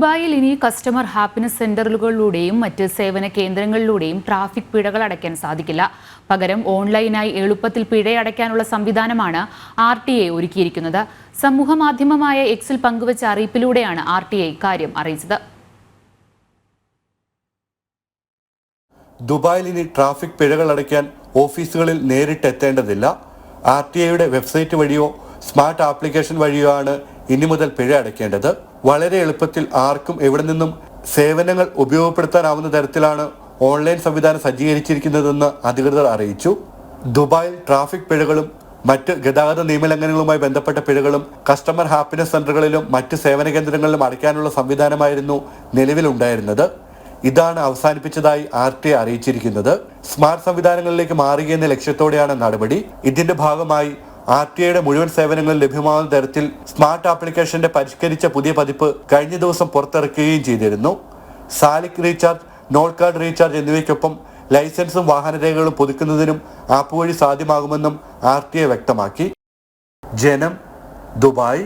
ദുബായിൽ ഇനി customer happiness സെന്ററുകളിലൂടെയും മറ്റ് സേവന കേന്ദ്രങ്ങളിലൂടെയും ട്രാഫിക് പിഴകൾ അടയ്ക്കാൻ സാധിക്കില്ല. പകരം ഓൺലൈനായി എളുപ്പത്തിൽ പിഴയടയ്ക്കാനുള്ള സംവിധാനമാണ് ആർ ടി ഐ ഒരുക്കിയിരിക്കുന്നത്. സമൂഹമാധ്യമമായ എക്സിൽ പങ്കുവച്ച അറിയിപ്പിലൂടെയാണ് ആർ ടി ഐ കാര്യം അറിയിച്ചത്. ദുബായിൽ ഇനി ട്രാഫിക് പിഴകൾ അടയ്ക്കാൻ ഓഫീസുകളിൽ നേരിട്ട് എത്തേണ്ടതില്ല. ആർ ടി ഐയുടെ വെബ്സൈറ്റ് വഴിയോ സ്മാർട്ട് ആപ്ലിക്കേഷൻ വഴിയോ ആണ് ഇനി മുതൽ പിഴ അടയ്ക്കേണ്ടത്. വളരെ എളുപ്പത്തിൽ ആർക്കും എവിടെ നിന്നും സേവനങ്ങൾ ഉപയോഗപ്പെടുത്താനാവുന്ന തരത്തിലാണ് ഓൺലൈൻ സംവിധാനം സജ്ജീകരിച്ചിരിക്കുന്നതെന്ന് അധികൃതർ അറിയിച്ചു. ദുബായിൽ ട്രാഫിക് പിഴകളും മറ്റ് ഗതാഗത നിയമലംഘനങ്ങളുമായി ബന്ധപ്പെട്ട പിഴകളും കസ്റ്റമർ ഹാപ്പിനെസ് സെന്ററുകളിലും മറ്റ് സേവന കേന്ദ്രങ്ങളിലും അടയ്ക്കാനുള്ള സംവിധാനമായിരുന്നു നിലവിലുണ്ടായിരുന്നത്. ഇതാണ് അവസാനിപ്പിച്ചതായി ആർ ടി അറിയിച്ചിരിക്കുന്നത്. സ്മാർട്ട് സംവിധാനങ്ങളിലേക്ക് മാറുകയെന്ന ലക്ഷ്യത്തോടെയാണ് നടപടി. ഇതിന്റെ ഭാഗമായി ആർ ടി ഐയുടെ മുഴുവൻ സേവനങ്ങളും ലഭ്യമാകുന്ന തരത്തിൽ സ്മാർട്ട് ആപ്ലിക്കേഷന്റെ പരിഷ്കരിച്ച പുതിയ പതിപ്പ് കഴിഞ്ഞ ദിവസം പുറത്തിറക്കുകയും ചെയ്തിരുന്നു. Salik recharge Nol card recharge എന്നിവയ്ക്കൊപ്പം ലൈസൻസും വാഹനരേഖകളും പുതുക്കുന്നതിനും ആപ്പ് വഴി സാധ്യമാകുമെന്നും ആർ ടി ഐ വ്യക്തമാക്കി. ജനം ദുബായ്.